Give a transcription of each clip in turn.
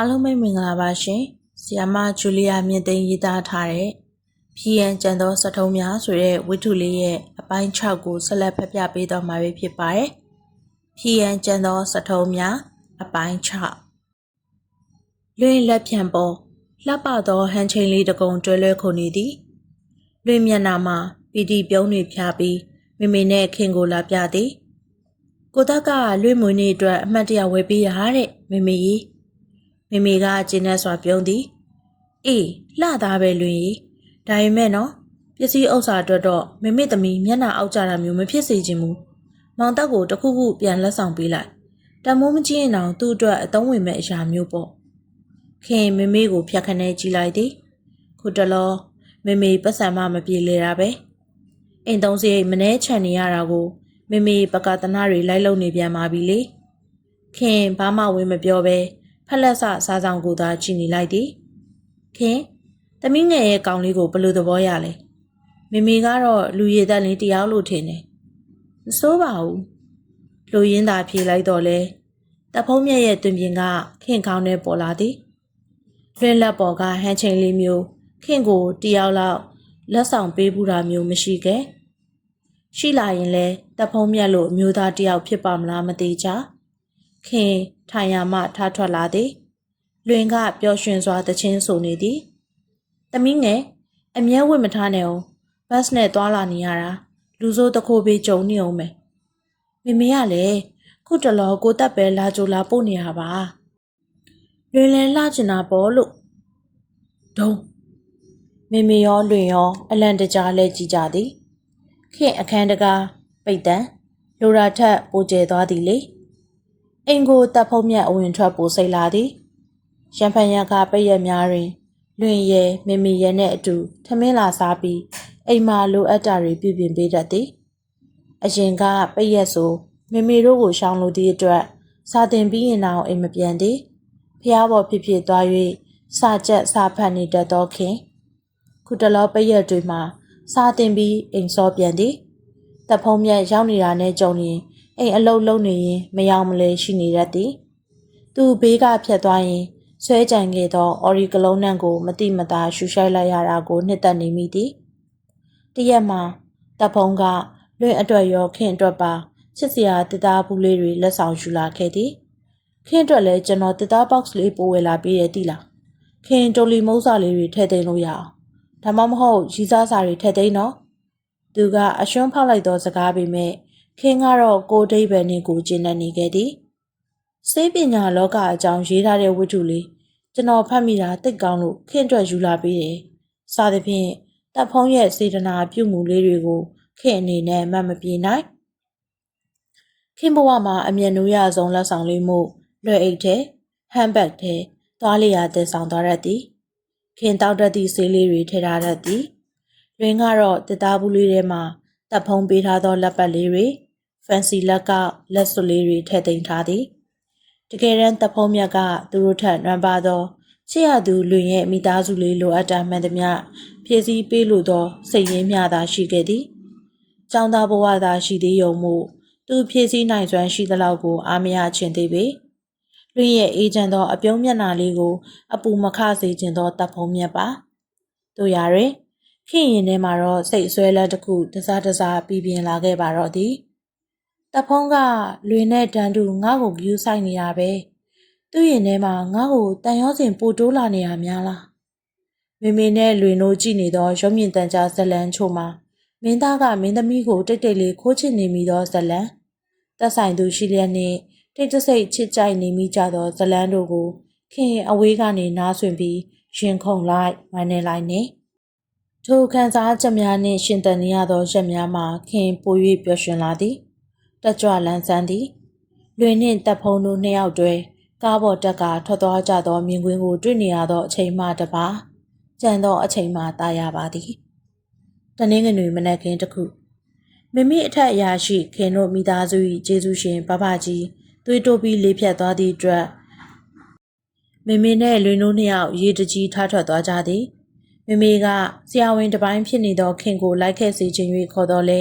အားလုံးပဲမင်္ဂလာပါရှင်။ဆီယာမဂျူလီယာမြင့်သိန်းရေးသားထားတဲ့ဖီယန်ကျန်သောစထုံးများဆိုတဲ့ဝိထုလေးရဲ့အပိုင်း6ကိုဆက်လက်ဖတ်ပြပေးတော့မှာပဲဖြစ်ပါတယ်။ဖီယန်ကျန်သောစထုံးများအပိုင်း6လွင်လက်ဖြံပေါ်လှပသောဟန်ချိန်လေးတကုံတွဲလွဲခုန်နေသည်။လွင်မျက်နှာမှာပီတီပြုံးတွေဖြာပြီးမိမိနဲ့ခင်ကိုလာပြသည်။ကိုတက်ကလွင်မွေနေအတွက်အမှတ်တရဝယ်ပေးရတဲ့မိမိကြီး။ မိမိကကျင်းနဲ့စွာပြုံးသည်အေးလှသားပဲလွင်ရီဒါပေမဲ့နော်ပစ္စည်းဥစ္စာအတွက်တော့မိမိသမီးမျက်နှာအောက်ကြတာမျိုးမဖြစ်စေချင်ဘူးမောင်တက်ကိုတခုခုပြန်လက်ဆောင်ပေးလိုက်တမိုးမကြည့်ရင်တော့သူ့အတွက်အသုံးဝင်မဲ့အရာမျိုးပေါ့ခင်မိမိကိုဖြတ်ခနဲကြည့်လိုက်သည်ခုတလောမိမိပတ်စံမမပြေလေတာပဲအိမ်သုံးစရိတ်မနှဲချန်နေရတာကိုမိမိပကသနာတွေလိုက်လုံနေပြန်ပါပြီလေခင်ဘာမှဝင်မပြောပဲ ဖက်လက်ဆစားဆောင်ကိုသာကြည့်နေလိုက်သည်ခင်သမီးငယ်ရဲ့ကောင်လေးကိုဘယ်လိုသဘောရလဲမိမိကတော့လူရည်သက်လေးတယောက်လို့ထင်တယ်မစိုးပါဘူးလူရင်းသာဖြေလိုက်တော့လဲတဖုံးမြက်ရဲ့တွင်ပြင်ကခင်ကောင်းနဲ့ပေါ်လာသည်လွင်လက်ပေါ်ကဟန်ချိန်လေးမျိုးခင်ကိုတယောက်လောက်လက်ဆောင်ပေးဘူးတာမျိုးမရှိခဲ့ရှိလာရင်လဲတဖုံးမြက်လို့အမျိုးသားတယောက်ဖြစ်ပါမလားမသိချာခင် ထိုင်ရမှထားထွက်လာသည်လွင်ကပျော်ရွှင်စွာတချင်းဆိုနေသည်။သမီးငယ်အမြဲဝတ်မထားနဲ့အောင်ဘတ်နဲ့သွားလာနေရတာလူစိုးတစ်ခိုးပေးကြုံနေအောင်မယ်။မိမေကလည်းခုတလောကိုတက်ပဲလာကြိုလာပို့နေရပါ။လွင်လဲလှချင်တာပေါ့လို့ဒုံမိမေရောလွင်ရောအလန့်တကြားလဲကြည့်ကြသည်။ခင်အခန်းတကားပိတ်တန်လိုရာထက်ပိုကျဲသွားသည်လေ။ အိမ်ကိုတပ်ဖုံးမြတ်အဝင်ထွက်ပိုစိတ်လာသည်ရံဖန်ရံခါပိတ်ရက်များတွင် လွင်ရဲမမီရဲနှင့်အတူထမင်းလာစားပြီးအိမ်မှာလိုအပ်တာတွေပြုပြင်ပေးတတ်သည်အရင်ကပိတ်ရက်ဆိုမမီတို့ကိုရှောင်လို့သည့်အတွက်စာတင်ပြီးရင်တော့အိမ်မပြန်သည်ဖះဘော်ဖြစ်ဖြစ်သွား၍စာကြက်စာဖတ်နေတတ်သောခင်ခုတလောပိတ်ရက်တွေမှာစာတင်ပြီးအိမ်စောပြန်သည်တဖုံးမြတ်ရောက်နေတာနဲ့ကြုံရင် အိမ်အလုတ်လုံးနေရင်မရောက်မလဲရှိနေတတ်သည်သူဘေးကဖြတ်သွားရင်ဆွဲကြံခဲ့သောအော်ရီကလုံးနံကိုမတိမတာရှူရှိုက်လိုက်ရတာကိုနှစ်သက်နေမိသည်တရက်မှာတပ်ဖုံးကလွင်အတွက်ရောခင်အတွက်ပါချစ်စရာတသားဘူးလေးတွေလက်ဆောင်ယူလာခဲ့သည်ခင်အတွက်လည်းကျွန်တော်တသား box လေးပို့ဝယ်လာပေးရသည်လားခင်တိုလီမုံစာလေးတွေထည့်သိမ်းလို့ရအောင်ဒါမှမဟုတ်ရီစားစာတွေထည့်သိမ်းတော့သူကအရှွန်းဖောက်လိုက်သောစကားပေမဲ့ ခင်ကတော့ကိုဒိဗယ်နဲ့ကိုကျင်းနေခဲ့သည်စေးပညာလောကအကြောင်းရေးထားတဲ့ဝတ္ထုလေးကျွန်တော်ဖတ်မိတာတိတ်ကောင်းလို့ခင်အတွက်ယူလာပေးတယ်။စသဖြင့်တပ်ဖုံးရဲ့စေတနာပြုမှုလေးတွေကိုခင်အနေနဲ့မမပြေနိုင်။ခင်ဘဝမှာအမျက်နှိုးရဆုံးလက်ဆောင်လေးမှုလွယ်အိတ်တဲ့ဟမ်ဘတ်တဲ့သွားလျာတဲ့ဆောင်သွားရသည်။ခင်တောက်တတ်သည့်ဆေးလေးတွေထည့်ထားတတ်သည်။လွင်ကတော့တစ်သားဘူးလေးထဲမှာတပ်ဖုံးပေးထားသောလက်ပတ်လေးတွေ ဖန်စီလက်ကလက်စွပ်လေးတွေထည့်သိမ်းထားသည်။တကယ်တမ်းတဖုံးမြတ်ကသူတို့ထက်နွမ်းပါသောချစ်ရသူလွင်ရဲ့မိသားစုလေးလိုအပ်တာမှန်သမျှဖြည့်ဆည်းပေးလိုသောစိတ်ရင်းမျှသာရှိခဲ့သည်။ကျောင်းသားဘဝသာရှိသေးုံမှုသူဖြည့်ဆည်းနိုင်စွမ်းရှိသလောက်ကိုအားမရချင်သေးပေ။လွင်ရဲ့အေဂျင့်သောအပြုံးမျက်နှာလေးကို အပူမခစေခြင်းသောတပ်ဖုံးမြတ်ပါ။တို့ရတွင်ခင်ရင်ထဲမှာတော့စိတ်အစွဲလန်းတစ်ခုတစားတစားပြီးပြင်းလာခဲ့ပါတော့သည်။ တဖုံးကလွင်နဲ့တန်းတူငါ့ကိုကြူးဆိုင်နေရပဲသူ့ရင်ထဲမှာငါ့ကိုတန်ရောစင်ပိုတိုးလာနေရများလားမေမေနဲ့လွင်တို့ကြည့်နေသောရုံမြင့်တန်ကြားဇလန်းချို့မှာမင်းသားကမင်းသမီးကိုတိတ်တိတ်လေးခိုးချစ်နေမိသောဇလန်းသက်ဆိုင်သူရှိလျက်နှင့်တိတ်တဆိတ်ချစ်ကြိုက်နေမိကြသောဇလန်းတို့ကိုခင်အဝေးကနေနားဆွင့်ပြီးရင်ခုန်လိုက်ဝမ်းနေလိုက်နေထိုခံစားချက်များနှင့်ရှင်သန်နေရသောရက်များမှာခင်ပို၍ပျော်ရွှင်လာသည် တက်ကြွလန်းဆန်းသည်လွင်နှင့်တပ်ဖုံးတို့နှစ်ယောက်တွဲကားပေါ်တက်ကထွက်သွားကြသောမြင်ကွင်းကိုတွေ့နေရသောအချိန်မှတပါကြံသောအချိန်မှတာရပါသည်တနင်္ဂနွေမနက်ခင်းတစ်ခုမိမိအထက်အရာရှိခင်တို့မိသားစု၏ကျေးဇူးရှင်ဘဘကြီးသွေးတိုးပြီးလေးဖြတ်သွားသည့်အတွက်မိမိနဲ့လွင်တို့နှစ်ယောက်ရေတကြီးထားထွက်သွားကြသည်မိမိကဆရာဝန်တစ်ပိုင်းဖြစ်နေသောခင်ကိုလိုက်ခဲ့စေခြင်း၍ခေါ်တော်လဲ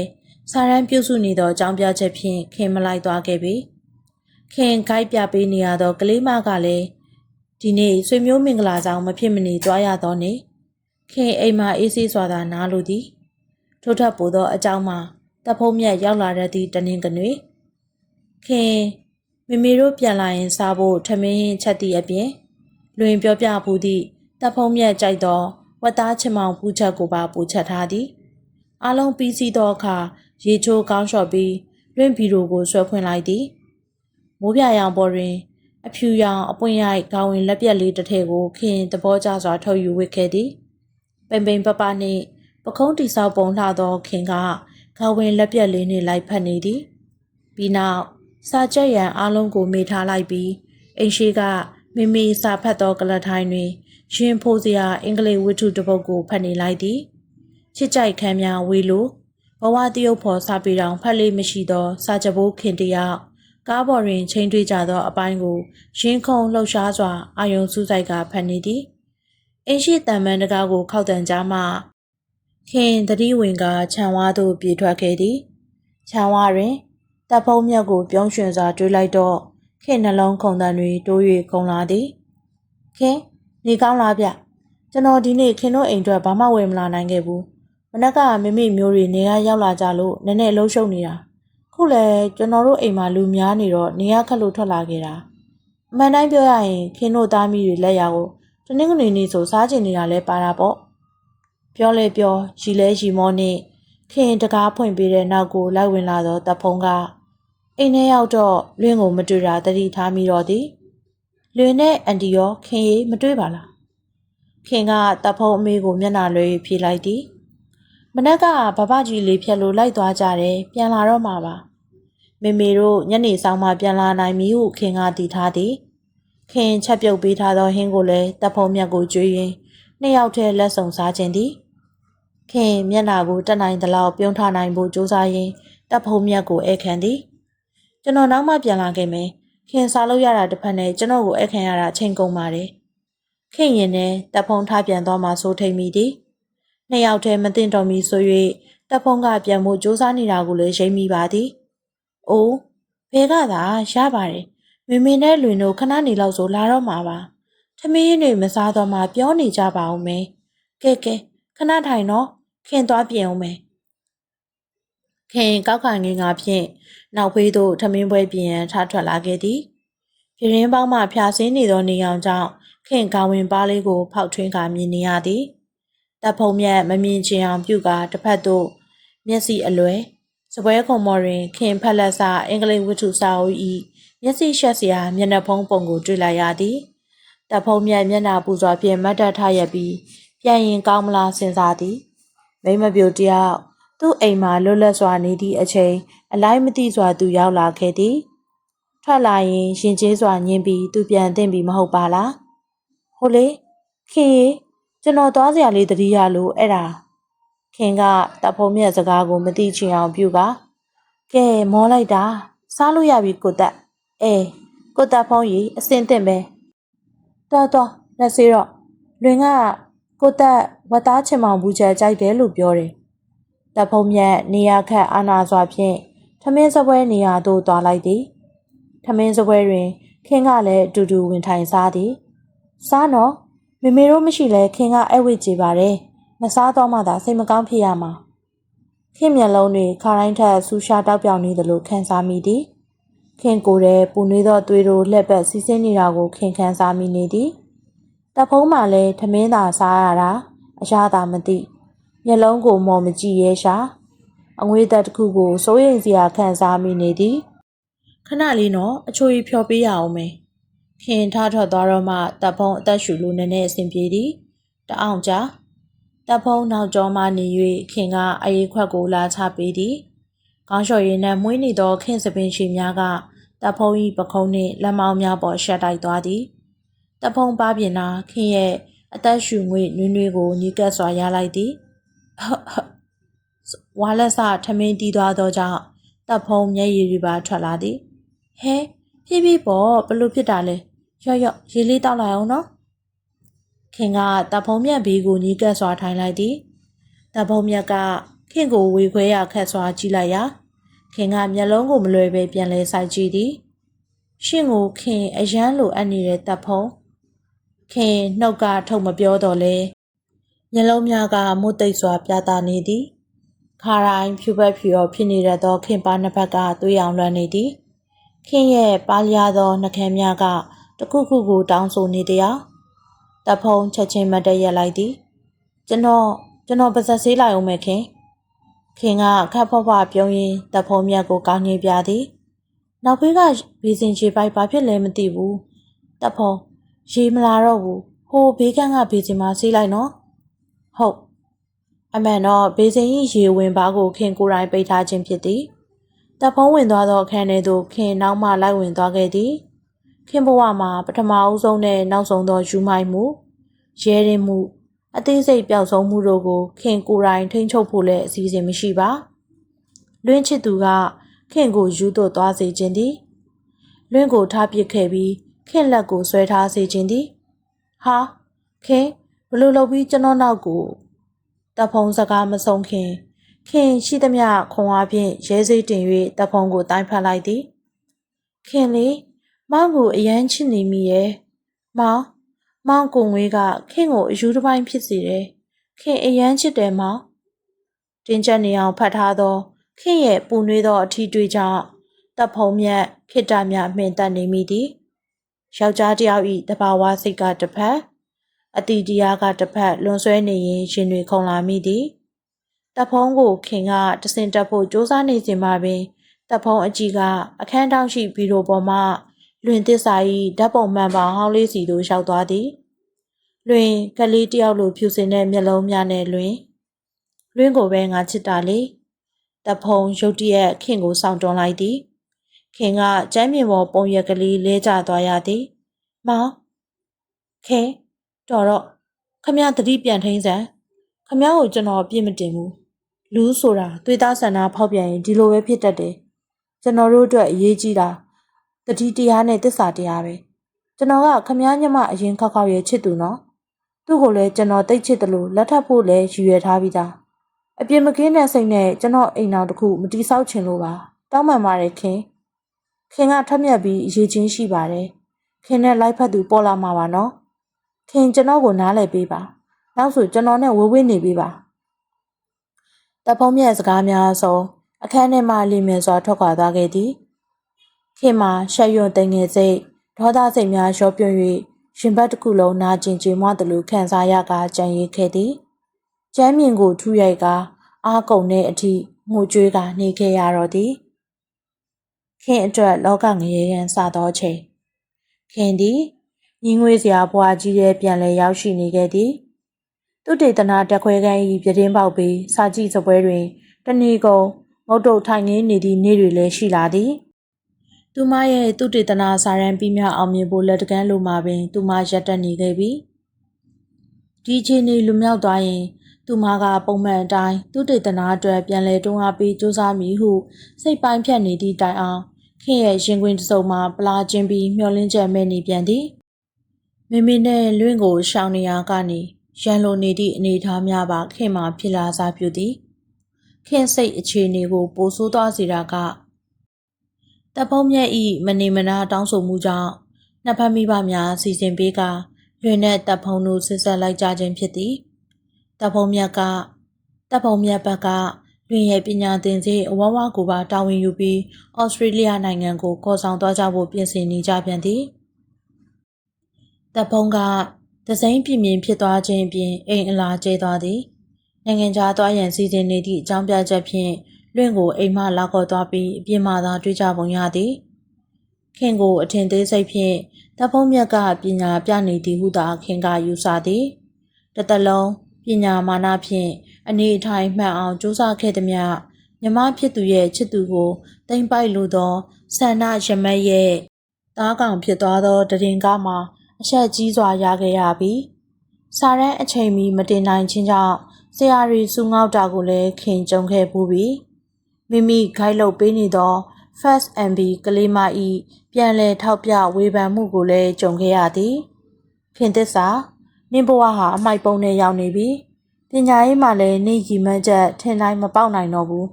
စာရန်ပြုစုနေသောအကြောင်းပြချက်ဖြင့်ခင်မလိုက်သွားခဲ့ပြီခင်ခိုက်ပြပေးနေရသောကလေးမကလည်းဒီနေ့ဆွေမျိုးမင်္ဂလာဆောင်မဖြစ်မနေကြွားရတော့နေခင်အိမ်မှာအေးဆေးစွာသာနားလိုသည်ထို့ထက်ပိုသောအကြောင်းမှာတပ်ဖုံးမြတ်ရောက်လာတဲ့သည့်တနင်္ဂနွေခင်မိမိတို့ပြန်လာရင်စားဖို့ထမင်းချက်သည့်အပြင်လွင်ပြောပြဖူးသည့်တပ်ဖုံးမြတ်ကြိုက်သောဝတ်သားချင်မောင်ပူချက်ကိုပါပူချက်ထားသည်အလုံးပြီးစီးသောအခါ ရေချိုးကောင်းလျှော့ပြီးလွင့်ဘီရိုကိုဆွဲဖွင့်လိုက်သည်မိုးပြရောင်ပေါ်တွင် အဖြူရောင်အပွင့်ရိုက်ခေါင်းဝင်လက်ပြက်လေးတစ်ထည်ကိုခင်သဘောကျစွာထုတ်ယူဝစ်ခဲ့သည်ပိန်ပိန်ပပနှင့်ပခုံးတိဆောက်ပုံလှသောခင်ကခေါင်းဝင်လက်ပြက်လေးနှင့်လိုက်ဖက်နေသည်ပြီးနောက်စာကြက်ရန်အားလုံးကိုမေထားလိုက်ပြီးအိမ်ရှိကမိမိစာဖတ်သောကလထိုင်းတွင်ရင်ဖိုးစရာအင်္ဂလိပ်ဝတ္ထုတစ်ပုဒ်ကိုဖတ်နေလိုက်သည်ချစ်ကြိုက်ခမ်းများဝေလို ဘဝတရုပ်ဖော်စာပေတောင်ဖတ်လေးမရှိသောစာကြပိုးခင်တယောက်ကားပေါ်တွင်ချိန်တွေ့ကြသောအပိုင်းကိုရင်းခုန်လှုပ်ရှားစွာအာယုံစူးစိုက်ကဖတ်နေသည်အင်းရှိတန်မန်တကားကိုခောက်တန်ကြားမှခင်တတိဝင်ကခြံဝါသို့ပြေးထွက်ခဲ့သည်ခြံဝါတွင်တပ်ဖုံးမြတ်ကိုပြုံးရွှင်စွာတွေးလိုက်တော့ခင်နှလုံးခုန်တန်တွေတိုး၍ခုန်လာသည်ခင်နေကောင်းလားဗျကျွန်တော်ဒီနေ့ခင်တို့အိမ်အတွက်ဘာမှဝယ်မလာနိုင်ခဲ့ဘူးမ နက်ကမိမိမျိုးတွေနေရရောက်လာကြလို့နည်းနည်းလှုပ်ရှုပ်နေတာခုလည်းကျွန်တော်တို့အိမ်မှာလူများနေတော့နေရခက်လို့ထွက်လာခဲ့တာအမှန်တိုင်းပြောရရင်ခင်တို့သားမိတွေလက်ရကိုတနင်္ဂနွေနေ့ဆိုစားကျင်နေတာလဲပါတာပေါ့ပြောလဲပြောရီလဲရီမောနဲ့ခင်တကားဖွင့်ပေးတဲ့နောက်ကိုလိုက်ဝင်လာတော့တပ်ဖုံးကအိမ်ထဲရောက်တော့လွင်းကိုမတွေ့တာတတိထားမိတော့သည်လွင်နဲ့အန်တီရောခင်ရီမတွေ့ပါလားခင်ကတပ်ဖုံးအမေကိုမျက်နှာလွှဲဖြေလိုက်သည် မနက်ကဘဘကြီးလေးဖြတ်လို့လိုက်သွားကြတယ်ပြန်လာတော့မှာပါမေမေတို့ညနေဆောင်မှပြန်လာနိုင်ပြီဟုခင်ကတည်ထားသည်ခင်ချက်ပြုတ်ပေးထားသောဟင်းကိုလည်းတပ်ဖုံမြတ်ကိုကျွေးရင်းနှစ်ယောက်တည်းလက်ဆောင်စားခြင်းသည်ခင်မျက်နှာကိုတက်နိုင်သလောက်ပြုံးထားနိုင်ဖို့ကြိုးစားရင်းတပ်ဖုံမြတ်ကိုဧခံသည်ကျွန်တော်နောက်မှပြန်လာခဲ့မယ်ခင်စားလို့ရတာတစ်ဖက်နဲ့ကျွန်တော်ကိုဧခံရတာချိန်ကုန်ပါတယ်ခင်ရင်နဲ့တပ်ဖုံထားပြန်သွားမှစိုးထိန်မိသည် နှစ်ယောက်တည်းမသိတော်မီဆို၍တပ်ဖုံကပြန်မှုစူးစမ်းနေတာကိုလည်းရိပ်မိပါသည်။အိုးဘဲကသာရပါတယ်။မမေနဲ့လွင်တို့ခဏနေလောက်ဆိုလာတော့မှာပါ။ထမင်းတွေမစားတော့မှပြောနေကြပါဦးမယ်။ကဲကဲခဏထိုင်တော့ခင်သွားပြင်အောင်မယ်။ခင်ကောက်ခံငင်ကဖြင့်နောက်ဖေးသို့ထမင်းပွဲပြင်ရန်ထထွက်လာခဲ့သည်။ပြင်းပေါင်းမှဖြာစင်းနေသောနေအောင်ကြောင့်ခင်ကောင်းဝင်ပါးလေးကိုဖောက်ထွင်းကမြင်နေရသည်။ တပ်ဖုံမြတ်မမြင်ချင်အောင်ပြုကာတစ်ဖက်သို့မျက်စိအလွယ်စပွဲခုံမော်တွင်ခင်ဖက်လက်စာအင်္ဂလိပ်ဝတ္ထုစာအုပ်၏မျက်စိရှက်စရာမျက်နှာဖုံးပုံကိုတွေ့လိုက်ရသည်တပ်ဖုံမြတ်မျက်နှာပူစွာဖြင့်မတ်တက်ထရပြီးပြန်ရင်ကောင်းမလားစဉ်းစားသည်မိမပြိုတယောက်သူ့အိမ်မှာလွတ်လပ်စွာနေသည့်အချိန်အလိုက်မသိစွာသူရောက်လာခဲ့သည်ထွက်လာရင်ရင်ကျေးစွာညင်းပြီးသူပြန်သိမ့်ပြီးမဟုတ်ပါလားဟိုလေခင်ရေ ကျွန်တော်သွားစရာလေးတတိယလို့အဲ့ဒါခင်ကတပ်ဖုံးမြတ်စကားကိုမသိချင်အောင်ပြုကကဲမောလိုက်တာစားလို့ရပြီကိုတက်အဲကိုတက်ဖုံးကြီးအစင်တင်ပဲတော်တော်လက်စေးတော့လွင်ကကိုတက်ဝတ်သားချင်မောင်ဘူးချက်ကြိုက်တယ်လို့ပြောတယ်တပ်ဖုံးမြတ်နေရာခတ်အာနာစွာဖြင့်ထမင်းစပွဲနေရာသို့သွားလိုက်သည်ထမင်းစပွဲတွင် ခင်ကလည်းအတူတူဝင်ထိုင်စားသည်စားတော့ မေမေတို့မရှိလဲခင်ကအဲ့ဝစ်ကြည်ပါတယ်မစားတော့မှသာစိတ်မကောင်းဖြစ်ရမှာခင်မျက်လုံးတွေခါတိုင်းထက်ဆူရှာတောက်ပြောင်နေသလိုခံစားမိသည်ခင်ကိုယ်ရဲ့ပူနွေးသောသွေးတို့လက်ပတ်စီးဆင်းနေတာကိုခင်ခံစားမိနေသည်တဖုံးမှလည်းထမင်းသာစားရတာအရာသာမသိမျက်လုံးကိုမော်မကြည့်ရဲရှာအငွေသက်တစ်ခုကိုစိုးရိမ်စရာခံစားမိနေသည်ခဏလေးတော့အချိုးဖြော်ပေးရအောင်မယ် ခင်ထထွက်သွားတော့မှတပ်ဖုံးအသက်ရှူလို့နည်းနည်းအဆင်ပြေသည်တအောင်ကြာတပ်ဖုံးနောက်ကျောမှနေ၍ခင်ကအရေးခွက်ကိုလာချပေးသည်ကောင်းလျှော်ရည်နဲ့မွေးနေသောခင်စပင်ရှိများကတပ်ဖုံး၏ပခုံးနှင့်လက်မောင်းများပေါ်ရှက်တိုက်သွားသည်တပ်ဖုံးပါပြင်နာခင်ရဲ့အသက်ရှူငွေနွေးနွေးကိုညီကပ်စွာရလိုက်သည်ဝါလက်စထမင်းတီးသွားသောကြောင့်တပ်ဖုံးမျက်ရည်တွေပါထွက်လာသည်ဟဲ ဖြည်းဖြည်းပေါ့ဘလို့ဖြစ်တာလဲရော့ရော့ရေလေးတောက်လိုက်အောင်နော်ခင်ကတဖုံးမြတ်ဘေးကိုညီးကပ်စွာထိုင်လိုက်သည်တဖုံးမြတ်ကခင်ကိုဝေခွဲရခက်စွာကြည့်လိုက်ရာခင်ကမျက်လုံးကိုမလွယ်ပဲပြန်လဲစိုက်ကြည့်သည်ရှင်ကိုခင်အရန်လိုအပ်နေတဲ့တပ်ဖုံခင်နှုတ်ကထုတ်မပြောတော့လဲမျက်လုံးများကမုတ်တိတ်စွာပြသနေသည်ခါတိုင်းဖြူဘက်ဖြူရောဖြစ်နေတတ်သောခင်ပါနှစ်ဖက်ကသွေးအောင်လွှမ်းနေသည် ခင်ရဲ့ပါလျာသောနှကမ်းများကတခုခုကိုတောင်းဆိုနေတရားတပ်ဖုံချက်ချင်းမတ်တက်ရက်လိုက်သည်ကျွန်တော်ကျွန်တော်ပါဇက်ဆေးလိုက်အောင်မယ်ခင်ခင်ကခတ်ဖွားဖွားပြုံးရင်းတပ်ဖုံမြတ်ကိုကောင်းကြီးပြသည်နောက်ဖေးကဘေးစင်ချေပိုက်ဘာဖြစ်လဲမသိဘူးတပ်ဖုံရေမလာတော့ဘူးဟိုဘေးကန်းကဘေးစင်မှာဆေးလိုက်နော်ဟုတ်အမှန်တော့ဘေးစင်ကြီးရေဝင်ပါကိုခင်ကိုယ်တိုင်ပိတ်ထားခြင်းဖြစ်သည် တပ်ဖုံးဝင်သွားသောအခန်းထဲသို့ခင်နောက်မှလိုက်ဝင်သွားခဲ့သည်ခင်ဘဝမှာပထမအဦးဆုံးနဲ့နောက်ဆုံးသောယူမိုက်မှုရဲရင်မှုအသေးစိတ်ပျောက်ဆုံးမှုတို့ကိုခင်ကိုယ်တိုင်ထိန်းချုပ်ဖို့လည်းအစီအစဉ်မရှိပါလွင်းချစ်သူကခင်ကိုယူသွတ်သွားစေခြင်းသည်လွင်းကိုထားပစ်ခဲ့ပြီးခင်လက်ကိုဆွဲထားစေခြင်းသည်ဟာခင်ဘလို့လုပ်ပြီးကျွန်တော်နောက်ကိုတပ်ဖုံစကားမဆုံးခင် ခင်ရှိသမျှခွန်အားဖြင့်ရဲစိတ်တင်၍တပ်ဖုံကိုတိုင်းဖတ်လိုက်သည်ခင်လေမောင်ကိုအယမ်းချစ်နေမိရဲ့မောင်မောင်ကိုငွေးကခင်ကိုအယူတစ်ပိုင်းဖြစ်စေတယ်ခင်အယမ်းချစ်တယ်မောင်တင်းကျပ်နေအောင်ဖတ်ထားသော ခင်ရဲ့ပူနွေးသောအထီးတွေးကြောင့်တပ်ဖုံမြတ်ခိတ္တမြမှင်သက်နေမိသည်ယောက်ျားတစ်ယောက်ဤတဘာဝစိတ်ကတစ်ဖက်အတီတရားကတစ်ဖက်လွန်ဆွဲနေရင်ရှင်တွေခုန်လာမိသည် တပ်ဖုံးကိုခင်ကတစင်တက်ဖို့စ조사နေစဉ်မှာပင်တပ်ဖုံးအကြီးကအခန်းတောင်ရှိဘီရိုပေါ်မှလွင်သစ္စာ၏ဓာတ်ပုံမှန်ပါဟောင်းလေးစီသို့ရောက်သွားသည်လွင်ကလေးတယောက်လိုဖြူစင်တဲ့မျက်လုံးများနဲ့လွင်လွင်ကိုပဲငါချစ်တာလေတပ်ဖုံးရုတ်တရက်ခင်ကိုစောင့်တွန်းလိုက်သည်ခင်ကကျမ်းမြေပေါ်ပုံရက်ကလေးလဲကျသွားရသည်မောင်ခင်တော်တော့ခမရသတိပြန်ထိန်စံခမရကိုကျွန်တော်အပြစ်မတင်ဘူး လူဆိုတာသွေးသားဆန္ဒဖောက်ပြန်ရင်ဒီလိုပဲဖြစ်တတ်တယ်ကျွန်တော်တို့အတွက်အရေးကြီးတာတတိတရားနဲ့တစ္ဆာတရားပဲကျွန်တော်ကခမရညမအရင်ခောက်ခောက်ရဲ့ချစ်သူနော်သူ့ကိုလည်းကျွန်တော်တိတ်ချစ်တယ်လို့လက်ထပ်ဖို့လည်းရည်ရွယ်ထားပြီးသားအပြစ်မကင်းတဲ့စိတ်နဲ့ကျွန်တော်အိမ်တော်တစ်ခုမတိဆောက်ချင်လို့ပါတောင်းပန်ပါတယ်ခင်ခင်ကထက်မြက်ပြီးအရေးချင်းရှိပါတယ်ခင်နဲ့လိုက်ဖက်သူပေါ်လာမှာပါနော်ခင်ကျွန်တော်ကိုနားလည်ပေးပါနောက်ဆိုကျွန်တော်နဲ့ဝေးဝေးနေပေးပါ တဖုံးမြတ်စကားများဆုံးအခန်းထဲမှလီမြင်စွာထွက်ခွာသွားခဲ့သည်ခင်မှာရှက်ရွံ့တိမ်ငယ်စိတ်ဒေါသစိတ်များရောပြွံ့၍ရှင်ဘတ်တစ်ခုလုံးနာကျင်ကြေမွသလိုခံစားရကာကြံရည်ခဲ့သည်ကျမ်းမြင်ကိုထူရိုက်ကအားကုန်တဲ့အထိငိုကြွေးကနေခဲ့ရတော့သည်ခင်အတွက်လောကငရေရန်စသောချိန်ခင်သည်ညီငွေစရာဘွားကြီးရဲ့ပြန်လဲရောက်ရှိနေခဲ့သည် သူတေသနာတက်ခွဲခန်း၏ပြတင်းပေါက်ပြီးစာကြည့်စပွဲတွင်တဏီကုံငုတ်တုတ်ထိုင်ငင်းနေသည့်နေ့တွေလည်းရှိလာသည်သူမရဲ့သူတေသနာစာရန်ပြီးမြောက်အောင်မြင်ဖို့လက်တကမ်းလိုမှာပင် သူမရက်တက်နေခဲ့ပြီဒီချိန်နေလူမြောက်သွားရင် သူမကပုံမှန်အတိုင်းသူတေသနာအတွက်ပြန်လဲတွန်းအားပေးစူးစမ်းမိဟုစိတ်ပိုင်းဖြတ်နေသည့်တိုင်အောင်ခင်ရဲ့ရင်ခွင်တစုံမှာပလာချင်းပြီးမျောလင်းချက်မဲ့နေပြန်သည်မိမိနဲ့လွင့်ကိုရှောင်နေရကနေ ရန်လိုနေသည့်အနေအထားများပါခင်မှာဖြစ်လာစားပြုသည်ခင်စိတ်အခြေအနေကို ပိုဆိုးသွားစေတာကတပ်ပုံးမြက်ဤမနေမနာတောင်းဆိုမှုကြောင့်နှစ်ဖက်မိဘများစီစဉ်ပေးကလွင်တဲ့တပ်ဖုံတို့ဆစ်ဆက်လိုက်ကြခြင်းဖြစ်သည်တပ်ဖုံမြက်ကတပ်ဖုံမြက်ဘက်ကလွင်ရဲ့ပညာသင်စေအဝဝကိုပါတာဝန်ယူပြီးဩစတြေးလျနိုင်ငံကိုခေါ်ဆောင်သွားကြဖို့ပြင်ဆင်နေကြပြန်သည်တပ်ဖုံက သစိမ်းပြင်းပြင်းဖြစ်သွားခြင်းဖြင့်အိမ်အလားကျဲသွားသည်နိုင်ငံခြားသွားရန်စီစဉ်နေသည့်အကြောင်းပြချက်ဖြင့်လွင့်ကိုအိမ်မှလာခေါ်သွားပြီးအပြင်မှသာတွေ့ကြပုံရသည်ခင်ကိုအထင်သေးစိတ်ဖြင့်တပ်ဖုံမြက်ကပညာပြနေသည်ဟုသာခင်ကယူဆသည်တသက်လုံးပညာမာနဖြင့်အနေအထိုင်မှန်အောင်ကြိုးစားခဲ့သည်မြမြမဖြစ်သူရဲ့ချစ်သူကိုတိမ်ပိုက်လိုသောဆန္ဒရမက်ရဲ့တားကောင်ဖြစ်သွားသောတရင်ကားမှာ အဆက်ကြီးစွာရခဲ့ရပြီးစာရန်အချိန်မီမတင်နိုင်ခြင်းကြောင့်ဆရာရီစူငေါတာကိုလည်းခင်ကြုံခဲ့ပူပြီးမိမိဂိုက်လုပ်ပေးနေသော Fast MB ကလေးမဤပြန်လည်ထောက်ပြဝေဖန်မှုကိုလည်းကြုံခဲ့ရသည်ခင်သစ္စာနင်းဘဝဟာအမိုက်ပုံနဲ့ရောက်နေပြီပညာရေးမှလည်းနေရီမှန်းချက်ထင်တိုင်းမပေါက်နိုင်တော့ဘူး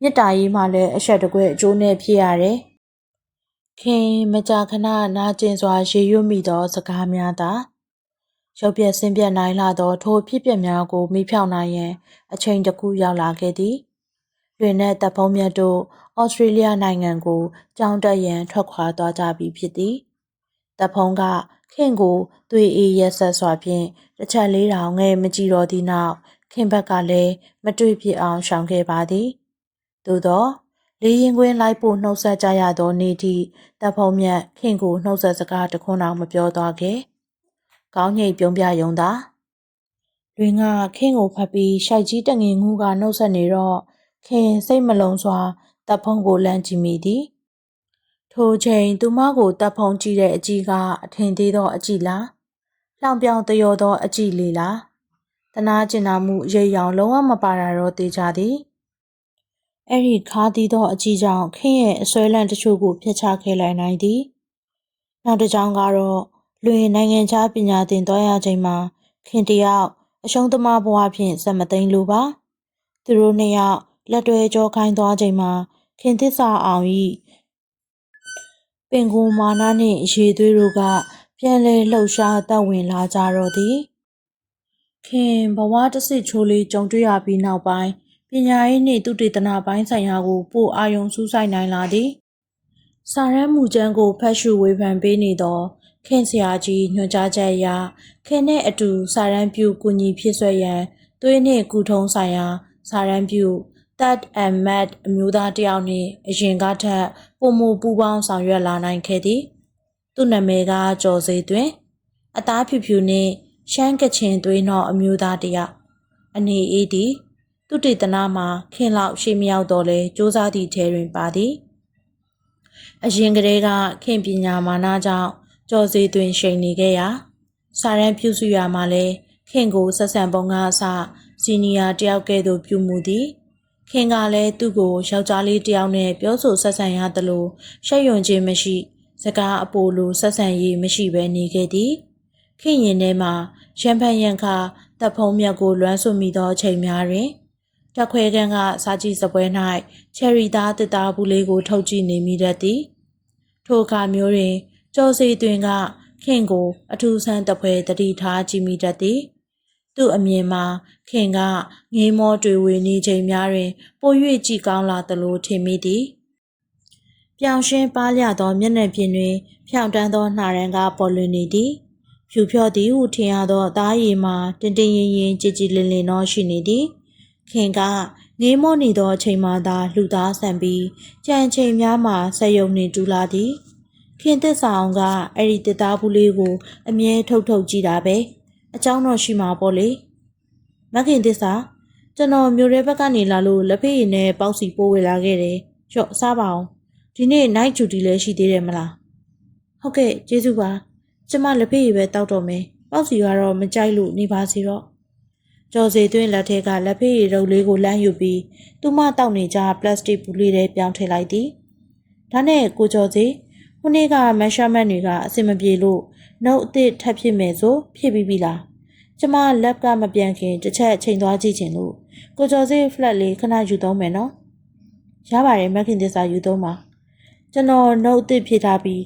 မေတ္တာရေးမှလည်းအဆက်တကွဲအကျိုးနဲ့ဖြစ်ရတယ် ခင်မကြာခဏနာကျင်စွာရေရွတ်မိသော စကားများသာရုပ်ပြက်ဆင်းပြက်နိုင်လာသော ထိုဖြစ်ပျက်များကိုမိဖြောင်းနိုင်ရန် အချိန်တစ်ခုရောက်လာခဲ့သည်။တွင်နဲ့တပ်ဖုံးမြတ်တို့ဩစတြေးလျနိုင်ငံကိုကြောင်းတက်ရန်ထွက်ခွာသွားကြပြီဖြစ်သည်။တပ်ဖုံးကခင်ကိုသွေးအေးရက်ဆက်စွာဖြင့်တစ်ချက်လေးတောင်ငယ်မကြည့်တော့သည့်နောက်ခင်ဘက်ကလည်းမတွေ့ဖြစ်အောင်ရှောင်ခဲ့ပါသည်။သို့သော လေရင်ကွင်းလိုက်ဖို့နှုတ်ဆက်ကြရသောနေ့ထိတပ်ဖုံးမြတ်ခင်ကိုနှုတ်ဆက်စကားတခွန်းအောင်မပြောသွားခဲ့။ကောင်းငိတ်ပြုံးပြယုံသာတွင်ကခင်းကိုဖတ်ပြီးရှိုက်ကြီးတငင်ငူးကနှုတ်ဆက်နေတော့ခင်စိတ်မလုံးစွာတပ်ဖုံးကိုလန့်ကြည့်မိသည်ထိုချိန်သူမကိုတပ်ဖုံးကြည့်တဲ့အကြည့်ကအထင်သေးသောအကြည့်လားလောင်ပြောင်တယောသောအကြည့်လေးလားတနာကျင်နာမှုရိပ်ရောင်လုံးဝမပါတာတော့သိကြသည် အဲ့ဒီခါသီးသောအကြည့်ကြောင့်ခင်းရဲ့အစွဲလန့်တချို့ကိုဖျက်ချခဲ့လိုက်နိုင်သည်နောက်တစ်ကြောင်းကတော့လွင်နိုင်ငံခြားပညာသင်သွားရချိန်မှာခင်တယောက်အရှုံးသမားဘဝဖြင့်စက်မသိမ်းလိုပါသူတို့နှစ်ယောက်လက်တွဲကြောခိုင်းသွားချိန်မှာခင်သစ္စာအောင်ဤပင်ကိုမာနနှင့်ရေသွေးတို့ကပြန်လဲလှုပ်ရှားတက်ဝင်လာကြတော့သည်ခင်ဘဝတစ်စစ်ချိုးလေးကြုံတွေ့ရပြီးနောက်ပိုင်း ပညာရေးနှင့်သုတေသနပိုင်းဆိုင်ရာကို ပိုအာရုံစူးစိုက်နိုင်လာသည်စာရန်မူကျန်းကိုဖတ်ရှုဝေဖန်ပေးနေသော ခင်ဆရာကြီးညွှန်ကြားချက်အရခင်နဲ့အတူစာရန်ပြုကူညီဖြစ်ဆွဲရန်သွေးနှင့်ကုထုံးဆိုင်ရာစာရန်ပြု That and Matt အမျိုးသားတယောက်နှင့်အရင်ကထက်ပုံမူပူပေါင်းဆောင်ရွက်လာနိုင်ခဲ့သည်သူ့နာမည်ကကျော်စေတွင် အသားဖြူဖြူနှင့်ရှမ်းကချင်သွေးနှောအမျိုးသားတယောက်အနေအေးသည် သူတေသနာမှာခင်လောက်ရှေ့မရောက်တော့လဲစူးစမ်းသည့်ထဲတွင်ပါသည်အရင်ကတည်းကခင်ပညာမာနကြောင့်ကြော်စေတွင်ရှိန်နေခဲ့ရာစာရန်ပြုစုရမှာလဲခင်ကိုဆက်ဆံပုံကအစစီနီယာတယောက်ကဲ့သို့ပြုမှုသည်ခင်ကလည်းသူ့ကိုယောက်ျားလေးတယောက်နဲ့ပြောဆိုဆက်ဆံရသလိုရှက်ရွံ့ခြင်းမရှိ စကားအပိုလိုဆက်ဆံရေးမရှိဘဲနေခဲ့သည်ခင်ရင်ထဲမှာရံဖန်ရံခါတပ်ဖုံးမြတ်ကိုလွမ်းဆွမိသောအချိန်များတွင် တက်ခွဲကန်းကစာကြည့်စပွဲ၌ချယ်ရီသားတစ်သားဘူးလေးကိုထုတ်ကြည့်နေမိတတ်သည်ထိုအခါမျိုးတွင်ကျော်စီတွင်ကခင်ကို အထူးဆန်းတပွဲတတိထားကြည့်မိတတ်သည်သူ့အမြင်မှာခင်ကငေးမောတွေ့ဝေနေချိန်များတွင် ပို၍ကြည်ကောင်းလာသလိုထင်မိသည်ပြောင်ရှင်းပါလျသောမျက်နှာပြင်တွင် ဖြောင့်တန်းသောနှာရန်ကပေါ်လွင်နေသည်ဖြူဖြော့သည်ဟုထင်ရသောအသားရည်မှာတင်းတင်းရင်ရင်ကြည်ကြည်လင်လင်သောရှိနေသည် ခင်ကနေမော့နေသောအချိန်မှသာလှူသားဆန်ပြီးကြံချိန်များမှဆက်ယုံနေတူလာသည်ခင်သစ္စာအောင်ကအဲ့ဒီတစ်သားဘူးလေးကို အမြဲထုတ်ထုတ်ကြည့်တာပဲအကြောင်းတော့ရှိမှာပေါ့လေမခင်သစ္စာကျွန်တော်မျိုးရဲဘက်ကနေလာလို့လက်ဖေးရည်နဲ့ပေါက်စီပိုးဝေလာခဲ့တယ်။ရော့စားပါအောင်။ဒီနေ့ night duty လည်းရှိသေးတယ်မလား။ဟုတ်ကဲ့ကျေးဇူးပါ။ကျမလက်ဖေးရည်ပဲတောက်တော့မယ်။ပေါက်စီကတော့မကြိုက်လို့နေပါစီတော့။ ကျော်စီသွင်းလက်ထက်ကလက်ဖေးရည်ရုပ်လေးကိုလမ်းယူပြီးသူမတောက်နေကြပလတ်စတစ်ဘူးလေးတွေပြောင်းထည့်လိုက်သည်ဒါနဲ့ကိုကျော်စီခုနေ့ကမက်ရှာမက်တွေကအဆင်မပြေလို့နှုတ်အစ်စ်ထပ်ဖြစ်မယ်ဆိုဖြစ်ပြီးပြီလားကျမလက်ကမပြန်ခင်တစ်ချက်ချိန်သွားကြည့်ချင်လို့ကိုကျော်စီဖလက်လေးခဏယူသုံးမယ်နော်ရပါတယ်မခင်သစ္စာယူသုံးပါကျွန်တော်နှုတ်အစ်စ်ဖြစ်ထားပြီး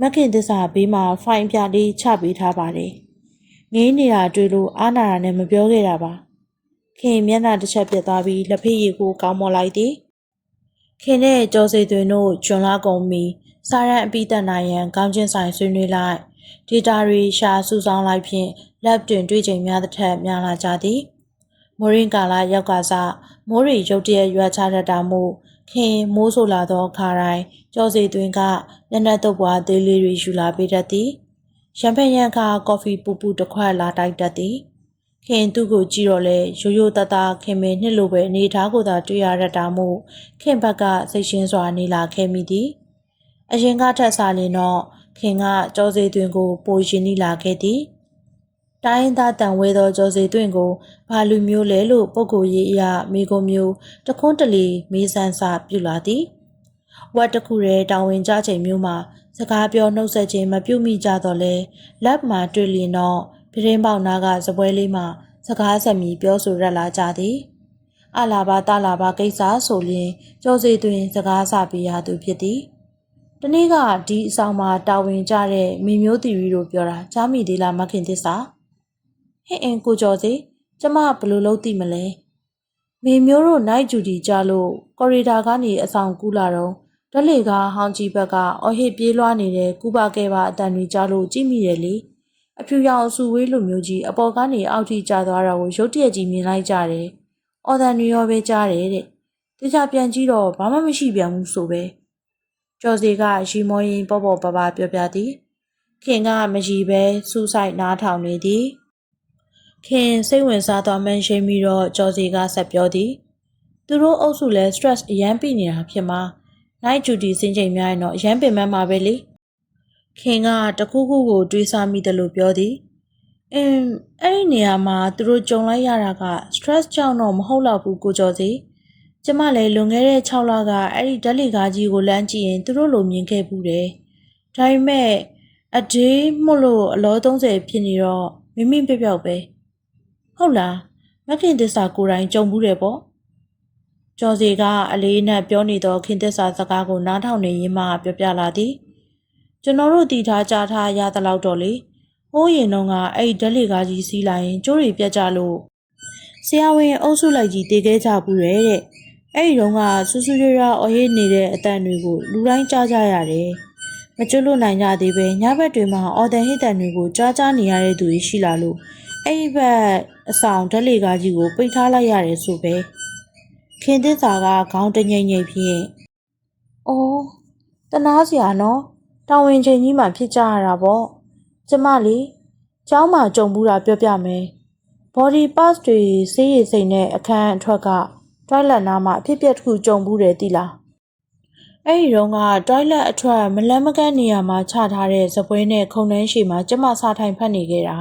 မခင်သစ္စာဘေးမှာဖိုင်ပြလေးချပေးထားပါတယ် ငေးနေတာတွေ့လို့အားနာတာနဲ့မပြောခဲ့တာပါခင်မျက်နှာတစ်ချက်ပြတ်သွားပြီးလက်ဖေးရည်ကိုကောင်းမော်လိုက်သည်ခင်နဲ့ကျော်စိတ်သွင်းတို့ဂျွန်လာကုန်မီစာရန်အပိတန်နိုင်ရန်ကောင်းချင်းဆိုင်ဆွေးနွေးလိုက်ဒေတာတွေရှာစုဆောင်းလိုက်ဖြင့်လက်တွင်တွေ့ချိန်များသထက်များလာကြသည်မိုးရင်းကာလာရောက်ကစားမိုးရီရုတ်တရက်ရွာချတတ်တာမို့ခင်မိုးဆိုလာသောခါတိုင်းကြောစီသွင်းကမျက်နှာတုပ်ပွားသေးလေးတွေယူလာပေးတတ်သည် ရံဖန်ရံခါကော်ဖီပူပူတစ်ခွက်လာတိုက်တတ်သည်ခင်သူ့ကိုကြည့်တော့လဲရိုးရိုးတသားခင်မင်းနှစ်လိုပဲအနေထားကိုသာတွေ့ရတတ်တာမို့ခင်ဘက်ကစိတ်ရှင်းစွာနေလာခဲ့မိသည်အရင်ကထက်စားလင်တော့ခင်ကကြောစီသွင်းကို ပိုရှင်နီလာခဲ့သည်တိုင်းသားတန်ဝဲသောကြောစီသွင်းကိုဘာလူမျိုးလဲလို့ပုဂ္ဂိုလ်ရေးအရမိကုံမျိုးတခွန်းတလီမေးဆန်းစာပြုလာသည်ဝတ်တခုရဲတာဝန်ကြချိန်မျိုးမှာ စကားပြောနှုတ်ဆက်ခြင်းမပြုမိကြတော့လဲလက်မှာတွေ့လျင်တော့ပြင်းပေါက်နာကစပွဲလေးမှာစကားဆက်မီပြောဆိုရလာကြသည်အလာဘာတလာဘာကိစ္စဆိုလျင်ကြောစီတွင် စကားစပြရသူဖြစ်သည်တနေ့ကဒီအဆောင်မှာတာဝန်ကျတဲ့မိမျိုးတီရီတို့ပြောတာကြားမိသေးလားမခင်သစ္စာဟင့်အင်းကိုကျော်စီကျမဘယ်လိုလုပ်သိမလဲမေမျိုးတို့နိုင်ဂျူဒီကြလို့ကော်ရီဒါကနေအဆောင်ကူးလာတော့ ဓလေကဟောင်းကြီးဘက်ကအော်ဟစ်ပြေးလွှားနေတဲ့ကူပါကဲပါအတန်တွေကြားလို့ကြည့်မိတယ်လေအဖြူရောင်အဆူဝေးလိုမျိုးကြီးအပေါ်ကနေအောက်ထိကျသွားတာကိုရုတ်တရက်ကြီးမြင်လိုက်ကြတယ်အော်တန်တွေရောပဲကြားတယ်တဲ့တခြားပြန်ကြည့်တော့ဘာမှမရှိပြန်ဘူးဆိုပဲကျော်စီကရီမောရင်ပေါ့ပေါ့ပါပါပြောပြသည်ခင်ကမရှိပဲစူးဆိုင်နားထောင်နေသည်ခင်စိတ်ဝင်စားသွားမှန်းရှိပြီးတော့ကျော်စီကဆက်ပြောသည်သူတို့အုပ်စုလဲ stress အရန်ပြနေတာဖြစ်မှာ night duty စင်ချိန်များရင်တော့အရန်ပင်ပန်းမှာပဲလေခင်ကတခုခုကိုတွေးစားမိတယ်လို့ပြောသည်အင်းအဲ့ဒီနေရာမှာသူတို့ကြုံလိုက်ရတာက stress ကြောင့်တော့မဟုတ်တော့ဘူးကိုကျော်စီကျမလည်းလွန်ခဲ့တဲ့6လကအဲ့ဒီဓာတ်လီကားကြီးကိုလမ်းကြည့်ရင်သူတို့လိုမြင်ခဲ့ဘူးတယ်ဒါပေမဲ့အဒေးမို့လို့အလော30ဖြစ်နေတော့မိမိပြပြောက်ပဲဟုတ်လားမခင်တစ္ဆာကိုယ်တိုင်ကြုံဘူးတယ်ပေါ့ ကျော်စီကအလေးနဲ့ပြောနေတော့ခင်တစ္ဆာစကားကိုနားထောင်နေရင်းမှပြောပြလာသည်ကျွန်တော်တို့တည်ထားကြထားရသလောက်တော့လေဟိုးရင်တော့ကအဲ့ဒီဓာတ်လေကားကြီးစီးလာရင်ကျိုးတွေပြတ်ကြလို့ဆရာဝန်အုပ်စုလိုက်ကြီးတည်ခဲ့ကြဘူးတဲ့အဲ့ဒီတော့ကဆူဆူရွရွအော်ဟစ်နေတဲ့အတန်တွေကိုလူတိုင်းကြားကြရတယ်မကျွတ်လွတ်နိုင်ကြသေးပဲညဘက်တွေမှာအော်တန်ဟစ်တန်တွေကိုကြားကြားနေရတဲ့သူတွေရှိလာလို့အဲ့ဒီဘက်အဆောင်ဓာတ်လေကားကြီးကိုပိတ်ထားလိုက်ရတယ်ဆိုပဲ ခင်သစ္စာကခေါင်းတငိမ့်ငိမ့်ဖြင့်အော်တနာစရာနော်တာဝန်ချိန်ကြီးမှဖြစ်ကြရတာပေါ့ကျမလေကျောင်းမှာကြုံဘူးတာပြောပြမယ် body parts တွေဆေးရည်စိမ်နဲ့အခန်းအထွက်က toilet နားမှာအဖြစ်အပျက်တစ်ခုကြုံဘူးတယ်တိလားအဲ့ဒီတော့က toilet အထွက်မလန်းမကန်းနေရာမှာချထားတဲ့ဇပွဲနဲ့ခုံနှန်းရှည်မှာကျမစားထိုင်ဖတ်နေခဲ့တာ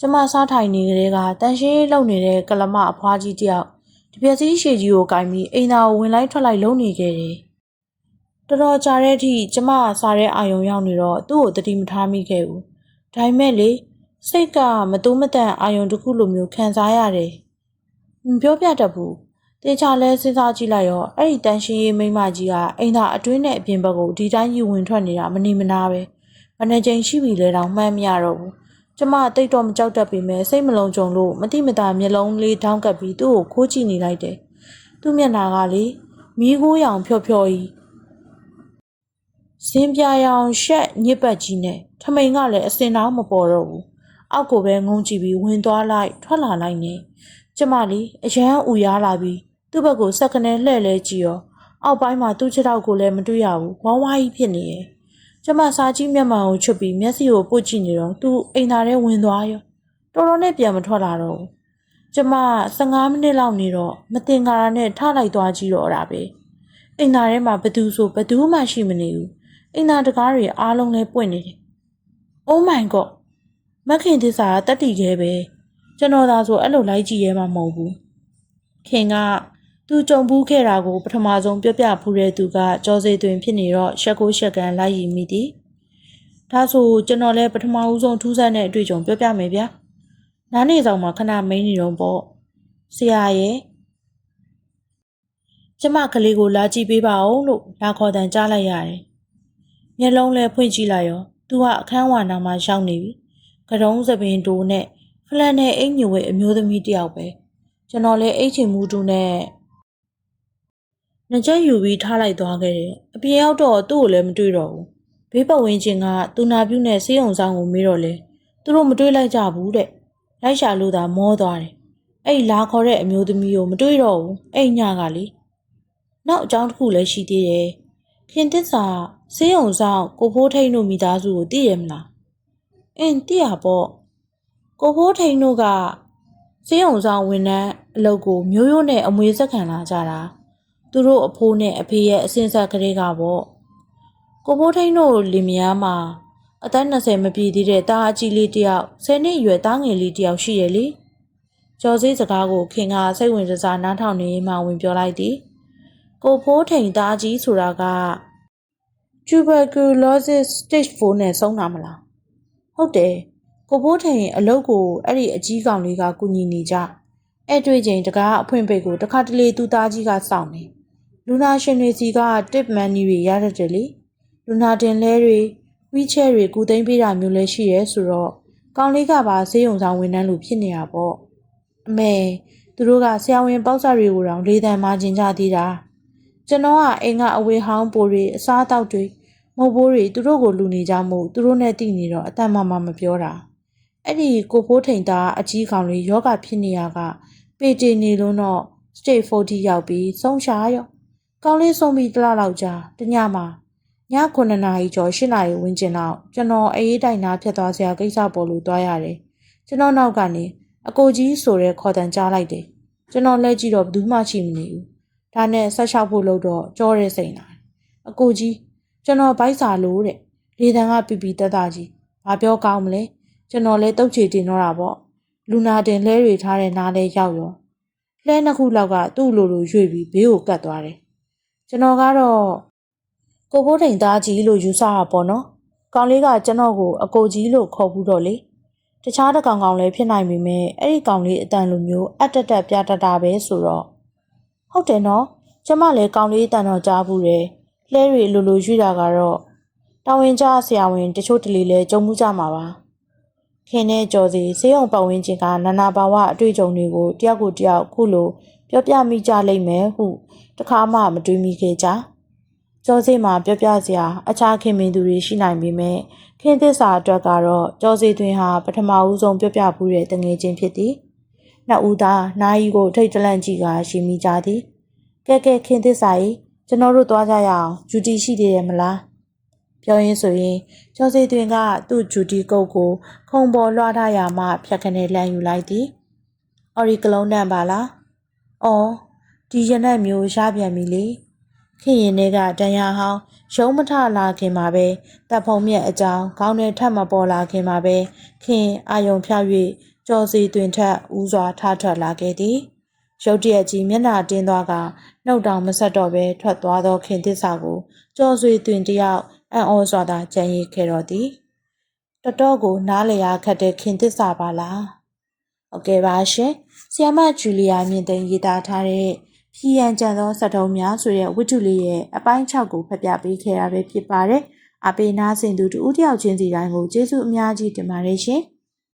ကျမစားထိုင်နေကလေးကတန်ရှင်းလုံနေတဲ့ကလမအဖွားကြီးတယောက် ဒီပြက်စီးရှည်ကြီးကိုကင်ပြီးအိမ်သာကိုဝင်လိုက်ထွက်လိုက်လုံနေခဲ့တယ်တော်တော်ကြာတဲ့အထိကျမစားတဲ့အာယုံရောက်နေတော့သူ့ကိုတတိမထားမိခဲ့ဘူးဒါပေမဲ့လေစိတ်ကမတိုးမတန်အာယုံတစ်ခုလိုမျိုးခံစားရတယ်မပြောပြတတ်ဘူးတေချာလဲစဉ်းစားကြည့်လိုက်ရောအဲ့ဒီတန်ရှင်းရေးမိန်းမကြီးကအိမ်သာအတွင်းနဲ့အပြင်ဘက်ကိုဒီတိုင်းကြီးဝင်ထွက်နေတာမနေမနာပဲဘယ်နှကြိမ်ရှိပြီလဲတော့မှန်းမရတော့ဘူး ကျမတိတ်တော့မကြောက်တတ်ပေမဲ့စိတ်မလုံးကြုံလို့မတိမတာမျက်လုံးလေးထောင်းကပ်ပြီးသူ့ကိုခိုးကြည့်နေလိုက်တယ်သူ့မျက်နှာကလေမီးခိုးရောင်ဖြော့ဖြော့ကြီးစင်းပြရောင်ရှက်ညစ်ပတ်ကြီးနဲ့ထမိန်ကလည်းအစင်တောင်မပေါ်တော့ဘူးအောက်ကိုပဲငုံကြည့်ပြီးဝင်သွားလိုက်ထွက်လာလိုက်နေကျမလီအရန်ဥရလာပြီးသူ့ဘက်ကိုစက်ကနေလှဲ့လဲကြည့်ရောအောက်ပိုင်းမှာသူ့ခြေထောက်ကိုလည်းမတွေ့ရဘူးဝါးဝါးကြီးဖြစ်နေရဲ့ ကျမစာကြီးမျက်မှန်ကိုချွတ်ပြီးမျက်စိကိုပုတ်ကြည့်နေတော့သူအိမ်သားထဲဝင်သွားရောတော်တော်နဲ့ပြန်မထွက်လာတော့ဘူးကျမ15မိနစ်လောက်နေတော့မတင်ကားတာနဲ့ထလိုက်သွားကြည့်တော့တာပဲအိမ်သားထဲမှာဘသူဆိုဘသူမှရှိမနေဘူးအိမ်သားတကားတွေအားလုံးလည်းပွင့်နေတယ် Oh my god မခင်သစ္စာကတက်တီခဲပဲကျွန်တော်သာဆိုအဲ့လိုလိုက်ကြည့်ရဲမှာမဟုတ်ဘူးခင်က သူကြုံဘူးခဲ့တာကိုပထမဆုံးပြောပြဖူးတဲ့သူကကြောစေသွင်ဖြစ်နေတော့ရှက်ကိုရှက်ကန်လိုက်ရည်မိသည်ဒါဆိုကျွန်တော်လည်းပထမဦးဆုံးထူးဆန်းတဲ့အတွေ့အကြုံပြောပြမယ်ဗျာနားနေဆောင်မှာခဏမင်းနေတော့ပေါ့ဆရာရဲ့ကျမကလေးကိုလာကြည့်ပေးပါဦးလို့လာခေါ်တန်ကြားလိုက်ရတယ်မျက်လုံးလည်းဖွင့်ကြည့်လိုက်ရောသူကအခန်းဝါနာမှာရောက်နေပြီကတုံးသပင်တိုးနဲ့ဖလန်နဲ့အိမ်ညွေအမျိုးသမီးတယောက်ပဲကျွန်တော်လည်းအိတ်ချင်မှုတူနဲ့ နှကြက်ယူပြီးထားလိုက်သွားခဲ့တယ်အပြင်ရောက်တော့သူ့ကိုလည်းမတွေ့တော့ဘူးဘေးပတ်ဝန်းကျင်ကသူနာပြုနဲ့စေးုံဆောင်ကိုမေးတော့လေသူတို့မတွေ့လိုက်ကြဘူးတဲ့လိုက်ရှာလို့သာမောသွားတယ်အဲ့လာခေါ်တဲ့အမျိုးသမီးကိုမတွေ့တော့ဘူးအဲ့ညကလေနောက်အကြောင်းတစ်ခုလည်းရှိသေးတယ်ခင်တစ္စာစေးုံဆောင်ကိုဖိုးထိန်တို့မိသားစုကိုသိရမလားအင်းသိရပေါ့ကိုဖိုးထိန်တို့ကစေးုံဆောင်ဝန်ထမ်းအလုပ်ကိုမျိုးရိုးနဲ့အမွေဆက်ခံလာကြတာ သူတို့အဖိုးနဲ့အဖေရဲ့အစင်ဆက်ကလေးကပေါ့ကိုဖိုးထိန်တို့လင်မယားမှာအသက်20မပြည့်သေးတဲ့တာအကြီးလေးတယောက်10နှစ်အရွယ်တားငယ်လေးတယောက်ရှိရဲ့လေကျော်စည်းစကားကိုခင်ကစိတ်ဝင်စားနားထောင်နေမှဝင်ပြောလိုက်သည်ကိုဖိုးထိန်တာကြီးဆိုတာက tuberculosis stage 4နဲ့ဆုံးတာမလားဟုတ်တယ်ကိုဖိုးထိန်အလုပ်ကိုအဲ့ဒီအကြီးကောင်လေးကကူညီနေကြအဲ့တွေ့ချိန်တကားအဖွင့်ပိတ်ကိုတခါတလေသူသားကြီးကစောင့်နေ လူနာရှင်တွေစီက tip money တွေရတတ်တယ်လေလူနာတင်လဲတွေဝီချဲတွေကူသိမ်းပေးတာမျိုးလည်းရှိရဲဆိုတော့ကောင်လေးကပါဆေးရုံဆောင်ဝန်ထမ်းလူဖြစ်နေတာပေါ့အမေသူတို့ကဆရာဝန်ပေါက်စားတွေကိုတောင်လေးတန်မှကျင်ကြသေးတာကျွန်တော်ကအိမ်ကအဝေးဟောင်းပိုတွေအစားအသောက်တွေမဟုတ်ဘိုးတွေသူတို့ကိုလူနေကြမှုသူတို့နဲ့တည်နေတော့အတန်မှမမပြောတာအဲ့ဒီကိုဖိုးထိန်သားအကြီးကောင်လေးယောဂဖြစ်နေရက ပေတီနေလုံးတော့ state 40ရောက်ပြီးဆုံးရှားရော ကောင်းလေးဆုံးပြီးတစ်လလောက်ကြာတညမှာည9နာရီကျော်10နာရီဝန်းကျင်လောက်ကျွန်တော်အေးတိုင်နာဖြတ်သွားစရာကိစ္စပေါ်လို့သွားရတယ်ကျွန်တော်နောက်ကနေအကိုကြီးဆိုတဲ့ခေါ်တန်ကြားလိုက်တယ်ကျွန်တော်လက်ကြည့်တော့ဘူးမှရှိမနေဘူးဒါနဲ့ဆက်လျှောက်ဖို့လို့တော့ကြောရဲစိန်လာတယ်အကိုကြီးကျွန်တော်ဗိုက်စာလို့တဲ့လေတံကပီပီတက်တာကြီးဘာပြောကောင်းမလဲကျွန်တော်လဲတုတ်ချေတင်တော့တာပေါ့လူနာတင်လဲတွေထားတဲ့နားလဲရောက်ရောလှဲနှစ်ခုလောက်ကသူ့လိုလိုရွေ့ပြီးဘေးကိုကတ်သွားတယ်။ ကျွန်တော်ကတော့ကိုဘိုးထိန်သားကြီးလို့ယူဆတာပေါ့နော်။ကောင်လေးကကျွန်တော်ကိုအကိုကြီးလို့ခေါ်ဘူးတော့လေ။တခြားတစ်ကောင်ကောင်လည်းဖြစ်နိုင်ပေမဲ့အဲ့ဒီကောင်လေးအတန်လိုမျိုးအတက်တက်ပြတတ်တာပဲဆိုတော့ဟုတ်တယ်နော်။ကျမလည်းကောင်လေးအတန်တော့ကြားဘူးတယ်။လှဲတွေလိုလိုရွေ့တာကတော့တာဝန်ကျဆရာဝန်တချို့တလေလဲကြုံမှုကြမှာပါ။ခင်းတဲ့ကြော်စီဆေးရုံပတ်ဝန်းကျင်ကနာနာဘာဝအတွေ့အကြုံတွေကိုတယောက်ကိုတယောက်ခုလိုပြောပြမိကြလိမ့်မယ်ဟု တခါမှမတွေးမိခဲ့ကြကြော်စီမှာပြောပြစရာအခြားခင်မင်သူတွေရှိနိုင်ပေမဲ့ခင်းသစ္စာအတွက်ကတော့ကြော်စီတွင်ဟာပထမဦးဆုံးပြောပြဖူးတဲ့တငယ်ချင်းဖြစ်သည်နှစ်ဦးသားနာယီကိုထိတ်တလန့်ကြည့်ကရှိမိကြသည်ကဲကဲခင်းသစ္စာကြီးကျွန်တော်တို့သွားကြရအောင်ဂျူတီရှိသေးတယ်မလားပြောရင်းဆိုရင်ကျော်စီတွင်ကသူ့ဂျူတီကုတ်ကိုခုံပေါ်လွှားထားရမှဖြတ်ခနဲ့လမ်းယူလိုက်သည်။အော်ရီကလုံးတန်ပါလား။အော် ဒီရနက်မျိုးရပြန်ပြီလေ။ခင်ရင်တွေကတန်ရာဟောင်းရုံးမထလာခင်မှာပဲတပ်ဖုံမြက်အကြောင်းခေါင်းထဲထပ်မပေါ်လာခင်မှာပဲခင်အာယုံဖြောက်၍ကျော်စီတွင်ထက်ဦးစွာထထွက်လာခဲ့သည်။ရုတ်တရက်ကြီးမျက်နှာတင်းသွားကနှုတ်တောင်မဆက်တော့ဘဲထွက်သွားသောခင်သစ္စာကိုကျော်ဆွေတွင်တယောက်အံ့ဩစွာသာကြံရည်ခဲ့တော့သည်တတော်ကိုနားလည်ရခတ်တဲ့ခင်သစ္စာပါလားဟုတ်ကဲ့ပါရှင်ဆီယမဂျူလီယာမြင့်သိန်းရေးသားထားတဲ့ ဖြီးရန်ကြံသောစက်တုံးများဆိုတဲ့ဝတ္ထုလေးရဲ့အပိုင်း6ကိုဖတ်ပြပေးခဲ့ရပဲဖြစ်ပါတယ်အပေနာစင်သူတူဦးတယောက်ချင်းစီတိုင်းကိုကျေးဇူးအများကြီးတင်ပါတယ်ရှင်